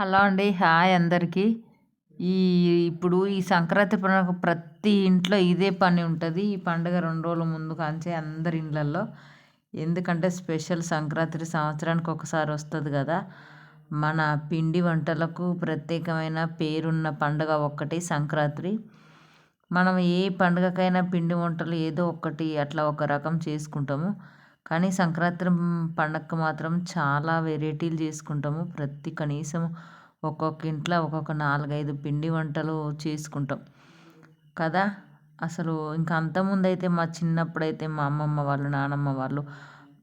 Hello అండి hi అందరికీ. ఈ ఇప్పుడు ఈ సంక్రాంతి పండుగ ప్రతి ఇంట్లో ఇదే పని ఉంటుంది. ఈ పండుగ రెండు రోజుల ముందు కాంచే అందరి ఇళ్ళల్లో ఎందుకంటే స్పెషల్ సంక్రాంతి సంవత్సరానికి ఒకసారి వస్తుంది కదా. మన పిండి వంటలకు ప్రత్యేకమైన పేరున్న పండుగ ఒక్కటి సంక్రాంతి. మనం ఏ పండుగకైనా పిండి వంటలు ఏదో ఒకటి అట్లా ఒక రకం చేసుకుంటాము. కానీ సంక్రాంతి పండగకు మాత్రం చాలా వెరైటీలు చేసుకుంటాము. ప్రతి కనీసం ఒక్కొక్క ఇంట్లో ఒక్కొక్క నాలుగైదు పిండి వంటలు చేసుకుంటాం. కదా? అసలు ఇంకా అంతకుముందు అయితే మా అయితే మా అమ్మమ్మ వాళ్ళు నానమ్మ వాళ్ళు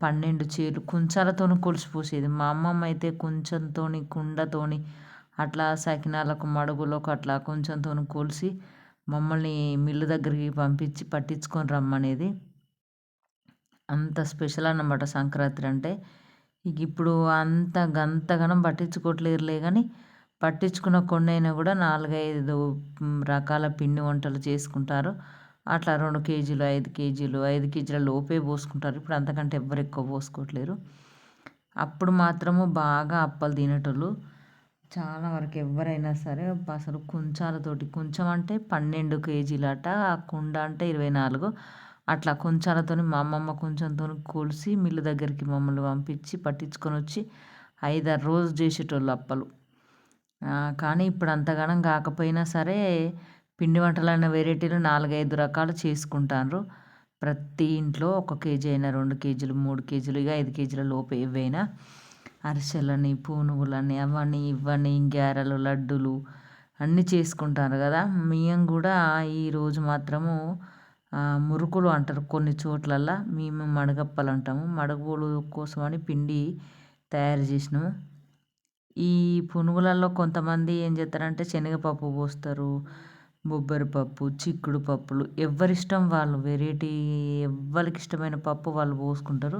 పన్నెండు చీరలు కుంచాలతో కొలిచి పోసేది. మా అమ్మమ్మ అయితే కొంచెంతోని కుండతోని అట్లా సకినాలకు మడుగులకు అట్లా కొంచెంతోని కొలిసి మమ్మల్ని మిల్లు దగ్గరికి పంపించి పట్టించుకొని రమ్మనేది. అంత స్పెషల్ అన్నమాట సంక్రాంతి అంటే. ఇక ఇప్పుడు అంత గంతగనం పట్టించుకోవట్లేరులే కానీ పట్టించుకున్న కొన్నైనా కూడా నాలుగైదు రకాల పిండి వంటలు చేసుకుంటారు. అట్లా రెండు కేజీలు ఐదు కేజీలు ఐదు కేజీల లోపే పోసుకుంటారు. ఇప్పుడు అంతకంటే ఎవ్వరు ఎక్కువ పోసుకోవట్లేరు. అప్పుడు మాత్రము బాగా అప్పలు తినేటోళ్ళు చాలా వరకు ఎవరైనా సరే అసలు కుంచాలతోటి కొంచెం అంటే పన్నెండు కేజీలట ఆ కుండ అంటే ఇరవై నాలుగు అట్లా కొంచెాలతో మా అమ్మమ్మ కొంచెంతో కొలిసి మిల్లు దగ్గరికి మమ్మల్ని పంపించి పట్టించుకొని వచ్చి ఐదారు రోజు చేసేటోళ్ళు అప్పలు. కానీ ఇప్పుడు అంతగానం కాకపోయినా సరే పిండి వంటలైన వెరైటీలు నాలుగైదు రకాలు చేసుకుంటారు ప్రతి ఇంట్లో ఒక కేజీ అయినా రెండు కేజీలు మూడు కేజీలు ఇక ఐదు కేజీల లోపు ఏవైనా అరిసెలని పూనుగులని అవన్నీ ఇవన్నీ గ్యారెలు లడ్డులు అన్నీ చేసుకుంటారు కదా. మేము కూడా ఈరోజు మాత్రము మురుకులు అంటారు కొన్ని చోట్లల్లో. మేము మడగప్పలు అంటాము మడగులు కోసమని పిండి తయారు చేసినాము. ఈ పునుగులలో కొంతమంది ఏం చేస్తారంటే శనగపప్పు పోస్తారు బొబ్బరి పప్పు చిక్కుడు పప్పులు. ఎవరిష్టం వాళ్ళు వెరైటీ ఎవరికి ఇష్టమైన పప్పు వాళ్ళు పోసుకుంటారు.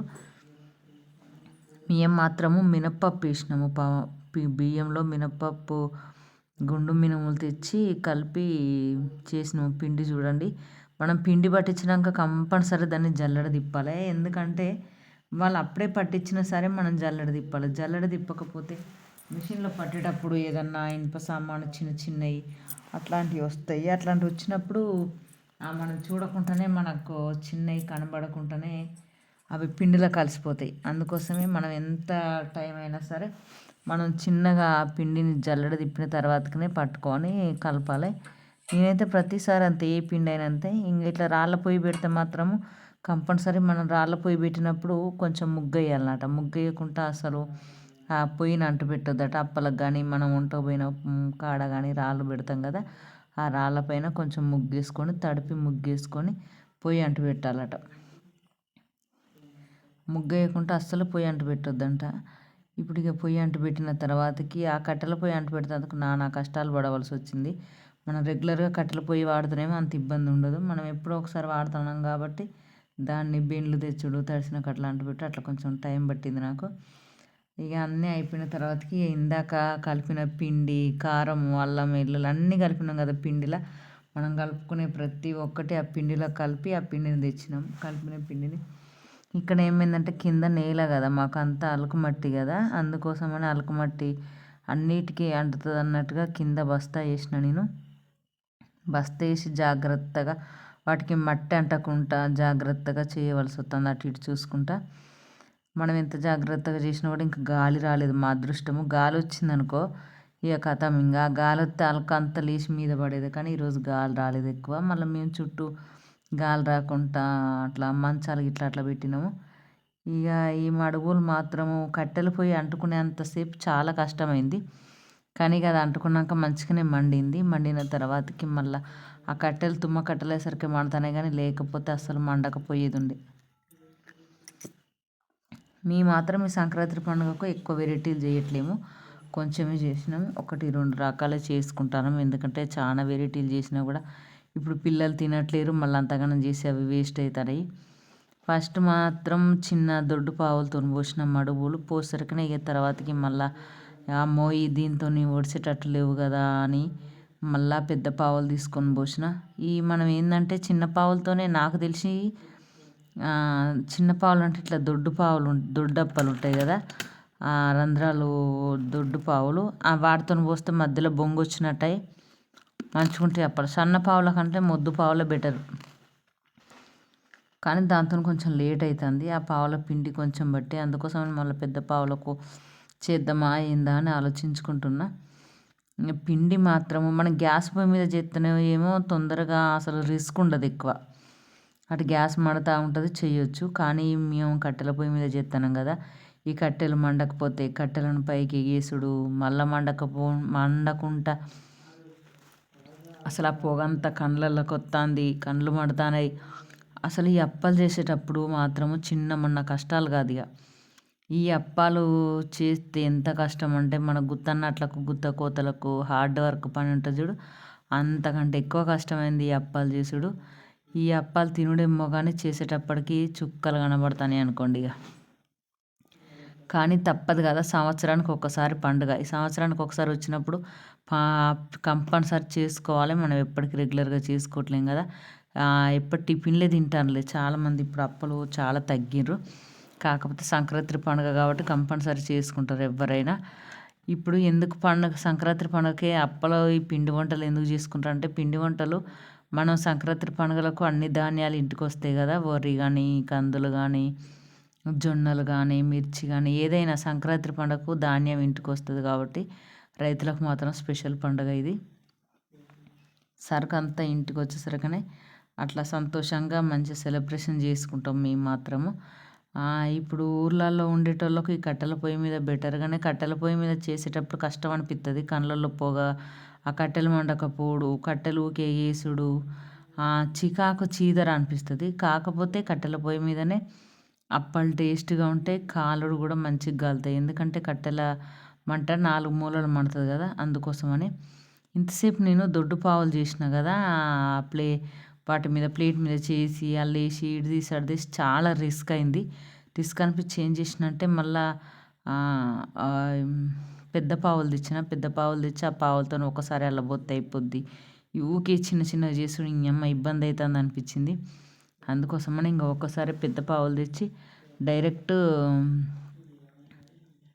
మేము మాత్రము మినప్పప్పు వేసినాము. బియ్యంలో మినప్పప్పు గుండు మినుములు తెచ్చి కలిపి చేసినాము. పిండి చూడండి. మనం పిండి పట్టించినాక కంపల్సరీ దాన్ని జల్లెడ తిప్పాలి. ఎందుకంటే వాళ్ళు అప్పుడే పట్టించినా సరే మనం జల్లెడ తిప్పాలి. జల్లెడ తిప్పకపోతే మిషన్లో పట్టేటప్పుడు ఏదన్నా ఇనుప సామాను చిన్న చిన్నవి అట్లాంటివి వస్తాయి. అట్లాంటివి వచ్చినప్పుడు మనం చూడకుండానే మనకు చిన్నవి కనబడకుండానే అవి పిండిలో కలిసిపోతాయి. అందుకోసమే మనం ఎంత టైం అయినా సరే మనం చిన్నగా పిండిని జల్లెడ తిప్పిన తర్వాతనే పట్టుకొని కలపాలి. నేనైతే ప్రతిసారి అంతే ఏ పిండి అయినా అంతే ఇంక ఇట్లా రాళ్ళ పొయ్యి పెడితే మాత్రము కంపల్సరీ మనం రాళ్ళ పొయ్యి పెట్టినప్పుడు కొంచెం ముగ్గు వేయాలన్నమాట వేయకుండా అసలు ఆ పొయ్యిని అంటు పెట్టొద్దట. అప్పలకు కానీ మనం వంట పోయిన కాడ కానీ రాళ్ళు పెడతాం కదా ఆ రాళ్ళ పైన కొంచెం ముగ్గేసుకొని తడిపి ముగ్గేసుకొని పొయ్యి అంటు పెట్టాలట. ముగ్గు వేయకుండా అస్సలు పొయ్యి అంటు పెట్టొద్దంట. ఇప్పుడు ఇక పొయ్యి అంటు పెట్టిన తర్వాతకి ఆ కట్టెల పొయ్యి అంటు పెడితే నానా కష్టాలు పడవలసి వచ్చింది. మనం రెగ్యులర్గా కట్టెల పొయ్యి వాడుతూనేమో అంత ఇబ్బంది ఉండదు. మనం ఎప్పుడో ఒకసారి వాడుతున్నాం కాబట్టి దాన్ని బెండ్లు తెచ్చుడు తడిసిన కట్టలు అంటుపెట్టి అట్లా కొంచెం టైం పట్టింది నాకు. ఇక అన్నీ అయిపోయిన తర్వాతకి ఇందాక కలిపిన పిండి కారం అల్లం ఎల్లులు అన్నీ కలిపినాం కదా పిండిలో. మనం కలుపుకునే ప్రతి ఒక్కటి ఆ పిండిలో కలిపి ఆ పిండిని తెచ్చినాం. కలిపిన పిండిని. ఇక్కడ ఏమైందంటే కింద నేల కదా మాకు అంతా అలుకుమట్టి కదా. అందుకోసమని అలుకుమట్టి అన్నిటికీ అంటుతుంది అన్నట్టుగా కింద బస్తా వేసిన నేను. బస్త వేసి జాగ్రత్తగా వాటికి మట్టి అంటకుండా జాగ్రత్తగా చేయవలసి వస్తుంది. అటు ఇటు చూసుకుంటా మనం ఎంత జాగ్రత్తగా చేసినా కూడా ఇంకా గాలి రాలేదు మా అదృష్టము. గాలి వచ్చిందనుకో ఇక కథం ఇంకా గాలి వస్తే అలక అంత లేచి మీద పడేది. కానీ ఈరోజు గాలి రాలేదు ఎక్కువ. మళ్ళీ మేము చుట్టూ గాలి రాకుండా అట్లా మంచాలు ఇట్లా అట్లా పెట్టినాము. ఇక ఈ మడుగులు మాత్రము కట్టెలు పోయి అంటుకునేంతసేపు చాలా కష్టమైంది. కానీ అది అంటుకున్నాక మంచిగానే మండింది. మండిన తర్వాతకి మళ్ళీ ఆ కట్టెలు తుమ్మ కట్టలేసరికి మండుతానే కానీ లేకపోతే అస్సలు మండకపోయేది ఉండే మీ మాత్రం ఈ సంక్రాంతి పండుగకు ఎక్కువ వెరైటీలు చేయట్లేము. కొంచెమే చేసినాం. ఒకటి రెండు రకాలే చేసుకుంటాను ఎందుకంటే చాలా వెరైటీలు చేసినా కూడా ఇప్పుడు పిల్లలు తినట్లేరు. మళ్ళీ అంతగానం చేసి అవి వేస్ట్ అవుతాయి ఫస్ట్ మాత్రం చిన్న దొడ్డు పావులతో పోసిన మడుగులు పోసరికనే ఇక తర్వాతకి మళ్ళీ అమ్మో ఈ దీంతో ఒడిసేటట్టు లేవు కదా అని మళ్ళా పెద్ద పావులు తీసుకొని పోసిన. ఈ మనం ఏంటంటే చిన్న పావులతోనే నాకు తెలిసి చిన్న పావులు అంటే ఇట్లా దొడ్డు పావులు దొడ్డప్పలు ఉంటాయి కదా ఆ రంధ్రాలు దొడ్డు పావులు ఆ వాటితో పోస్తే మధ్యలో బొంగు వచ్చినట్టయి మంచుకుంటే అప్పలు. సన్న పావుల కంటే మొద్దు పావులే బెటర్ కానీ దాంతో కొంచెం లేట్ అవుతుంది ఆ పావుల పిండి కొంచెం బట్టి అందుకోసం మళ్ళీ పెద్ద పావులకు చేద్దామా ఏందా అని ఆలోచించుకుంటున్నా. పిండి మాత్రము మనం గ్యాస్ పొయ్యి మీద చేస్తేనే ఏమో తొందరగా అసలు రిస్క్ ఉండదు ఎక్కువ. అటు గ్యాస్ మండుతూ ఉంటుంది చేయొచ్చు. కానీ మేము కట్టెల పొయ్యి మీద చేస్తున్నాం కదా ఈ కట్టెలు మండకపోతే కట్టెలను పైకి ఎగేసుడు మళ్ళా మండకపో మండకుండా అసలు ఆ పొగ అంతా కండ్లలోకి వస్తుంది కండ్లు మండుతున్నాయి అసలు ఈ అప్పలు చేసేటప్పుడు మాత్రము చిన్న మొన్న కష్టాలు కాదు ఇక. ఈ అప్పాలు చేస్తే ఎంత కష్టం అంటే మన గుత్తన్నట్లకు గుత్త కోతలకు హార్డ్ వర్క్ పని ఉంటుంది చూడు. అంతకంటే ఎక్కువ కష్టమైంది ఈ అప్పాలు చేసుడు ఈ అప్పాలు తినుడేమో కానీ చేసేటప్పటికి చుక్కలు కనబడతాయి అనుకోండి ఇక. కానీ తప్పదు కదా సంవత్సరానికి ఒకసారి పండుగ. ఈ సంవత్సరానికి ఒకసారి వచ్చినప్పుడు కంపల్సరీ చేసుకోవాలి. మనం ఎప్పటికి రెగ్యులర్గా చేసుకోవట్లేం కదా. ఎప్పటి టిఫిన్లే తింటానులే. చాలామంది ఇప్పుడు అప్పలు చాలా తగ్గిర్రు. కాకపోతే సంక్రాంతి పండుగ కాబట్టి కంపల్సరీ చేసుకుంటారు ఎవరైనా. ఇప్పుడు ఎందుకు పండుగ సంక్రాంతి పండుగకే అప్పలో ఈ పిండి వంటలు ఎందుకు చేసుకుంటారు అంటే పిండి వంటలు మనం సంక్రాంతి పండుగలకు అన్ని ధాన్యాలు ఇంటికి వస్తాయి కదా వరి కానీ కందులు కానీ జొన్నలు కానీ మిర్చి కానీ ఏదైనా సంక్రాంతి పండుగకు ధాన్యం ఇంటికి వస్తుంది కాబట్టి రైతులకు మాత్రం స్పెషల్ పండుగ ఇది. సరుకు అంతా ఇంటికి వచ్చేసరికనే అట్లా సంతోషంగా మంచి సెలబ్రేషన్ చేసుకుంటాం మేము మాత్రము. ఇప్పుడు ఊర్లలో ఉండేటోళ్ళకు ఈ కట్టెల పొయ్యి మీద బెటర్ కానీ కట్టెల పొయ్యి మీద చేసేటప్పుడు కష్టం అనిపిస్తుంది కళ్ళల్లో పొగ ఆ కట్టెలు మండకపోడు కట్టెలు ఊకే వేసుడు చికాకు చీదర అనిపిస్తుంది. కాకపోతే కట్టెల పొయ్యి మీదనే అప్పలు టేస్ట్గా ఉంటాయి కాలుడు కూడా మంచిగా కాలుతాయి ఎందుకంటే కట్టెల మంట నాలుగు మూలలు మండుతుంది కదా అందుకోసమని. ఇంతసేపు నేను దొడ్డు పావులు చేసిన కదా ప్లే వాటి మీద ప్లేట్ మీద చేసి అల్లేసి ఇటు తీసి అటు తీసి చాలా రిస్క్ అయింది. రిస్క్ అనిపించి ఏం చేసినంటే మళ్ళా పెద్ద పావులు తెచ్చిన పెద్ద పావులు తెచ్చి ఆ పావులతో ఒకసారి అలా బొత్త అయిపోద్ది. ఊకే చిన్న చిన్నగా చేసుకుని ఇంకమ్మ ఇబ్బంది అవుతుంది అనిపించింది. అందుకోసమని ఇంకా ఒక్కసారి పెద్ద పావులు తెచ్చి డైరెక్ట్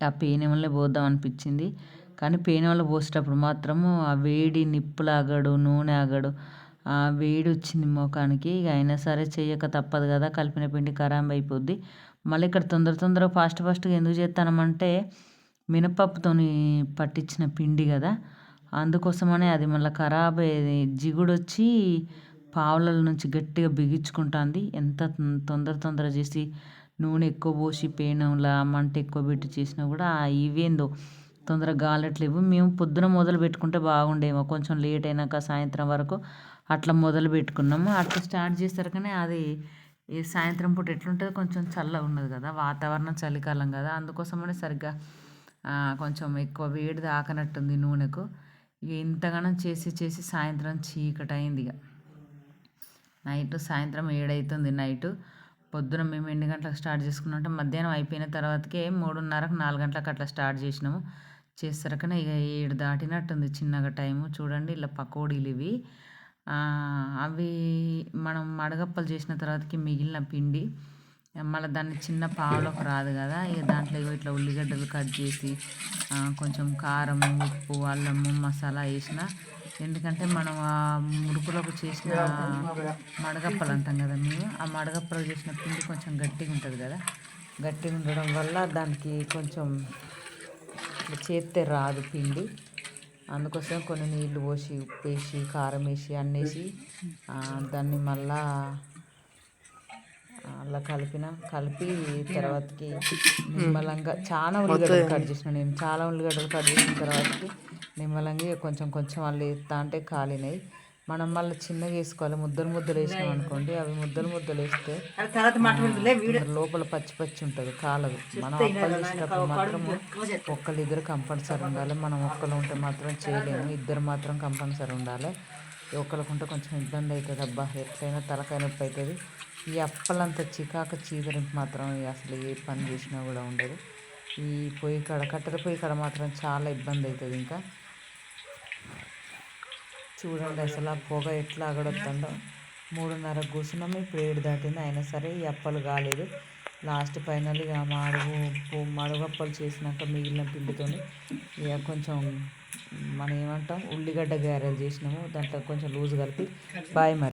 ఆ పేనెంలో పోద్దాం అనిపించింది. కానీ పేనెంలో పోసేటప్పుడు మాత్రము ఆ వేడి నిప్పులు ఆగడు నూనె ఆగడు వేడి వచ్చింది ముఖానికి. ఇక అయినా సరే చేయక తప్పదు కదా కలిపిన పిండి ఖరాబ్ అయిపోద్ది. మళ్ళీ ఇక్కడ తొందర తొందరగా ఫాస్ట్ ఫాస్ట్గా ఎందుకు చేస్తానమంటే మినపప్పుతోని పట్టించిన పిండి కదా అందుకోసమనే అది మళ్ళీ ఖరాబ్ అయ్యేది. జిగుడు వచ్చి పావుల నుంచి గట్టిగా బిగించుకుంటుంది. ఎంత తొందర తొందర చేసి నూనె ఎక్కువ పోసి పేనంలా మంట ఎక్కువ పెట్టి చేసినా కూడా ఇవేందో తొందరగా గాలట్లేవు. మేము పొద్దున మొదలు పెట్టుకుంటే బాగుండేమో. కొంచెం లేట్ అయినాక సాయంత్రం వరకు అట్లా మొదలు పెట్టుకున్నాము. అట్లా స్టార్ట్ చేసరికనే అది ఈ సాయంత్రం పూట ఎట్లుంటుంది కొంచెం చల్లగా ఉన్నది కదా. వాతావరణం చలికాలం కదా. అందుకోసమనే సరిగ్గా కొంచెం ఎక్కువ వేడి దాకనట్టుంది నూనెకు. ఇక ఇంతగానం చేసి చేసి సాయంత్రం చీకటి అయింది ఇక. నైట్ సాయంత్రం ఏడవుతుంది నైట్. పొద్దున మేము ఎన్ని గంటలకు స్టార్ట్ చేసుకున్నామంటే మధ్యాహ్నం అయిపోయిన తర్వాతకే మూడున్నరకు నాలుగు గంటలకు అట్లా స్టార్ట్ చేసినాము. చేసరికనే ఇక ఏడు దాటినట్టుంది చిన్నగా టైము. చూడండి ఇలా పకోడీలు ఇవి. అవి మనం మడగప్పలు చేసిన తర్వాతకి మిగిలిన పిండి మళ్ళీ దాన్ని చిన్న పావులకు రాదు కదా. ఇక దాంట్లో ఇట్లా ఉల్లిగడ్డలు కట్ చేసి కొంచెం కారం ఉప్పు అల్లము మసాలా వేసిన ఎందుకంటే మనం ఆ ముడుకులకు చేసిన మడగప్పలు అంటాం కదా మేము ఆ మడగప్పలు చేసిన పిండి కొంచెం గట్టిగా ఉంటుంది కదా. గట్టిగా ఉండడం వల్ల దానికి కొంచెం చేస్తే రాదు పిండి. అందుకోసం కొన్ని నీళ్ళు పోసి ఉప్పు వేసి కారం వేసి అన్నేసి దాన్ని మళ్ళా అలా కలిపిన కలిపి తర్వాతకి నిమ్మలంగా చాలా ఉల్లిగడ్డలు కట్ చేసిన నేను చాలా ఉల్లిగడ్డలు కట్ చేసిన తర్వాతకి నిమ్మలంగా కొంచెం కొంచెం వాళ్ళు ఎత్తా అంటే కాలినాయి మనం మళ్ళీ చిన్నగా వేసుకోవాలి. ముద్దలు ముద్దలు వేసినాం అనుకోండి. అవి ముద్దలు ముద్దలు వేస్తే లోపల పచ్చి పచ్చి ఉంటుంది కాలదు. మనం అప్పలు చేసేటప్పుడు మాత్రం ఒక్కళ్ళు ఇద్దరు కంపల్సరీ ఉండాలి. మనం ఒక్కరు ఉంటే మాత్రం చేయలేము. ఇద్దరు మాత్రం కంపల్సరీ ఉండాలి. ఒకరికుంటే కొంచెం ఇబ్బంది అవుతుంది. అబ్బా ఎట్లయినా తలకాయ నొప్పి అవుతుంది. ఈ అప్పలంతా చికాక చీదరింపు మాత్రం అసలు ఏ పని చేసినా కూడా ఉండదు. ఈ పొయ్యి కాడ కట్టెల పొయ్యి కాడ మాత్రం చాలా ఇబ్బంది అవుతుంది ఇంకా. చూడండి అసలు ఆ పొగ ఎట్లా అగడొస్తుందో మూడున్నర కూర్చున్నాము ఇప్పుడు ఏడు దాటింది. అయినా సరే ఈ అప్పలు కాలేదు. లాస్ట్ ఫైనల్ ఇక మాడుగు మడుగప్పలు చేసినాక మిగిలిన పిండితో ఇక కొంచెం మనం ఏమంటాం ఉల్లిగడ్డ గారెలు చేసినాము. దాంట్లో కొంచెం లూజ్ కలిపి బాయ్ మరి.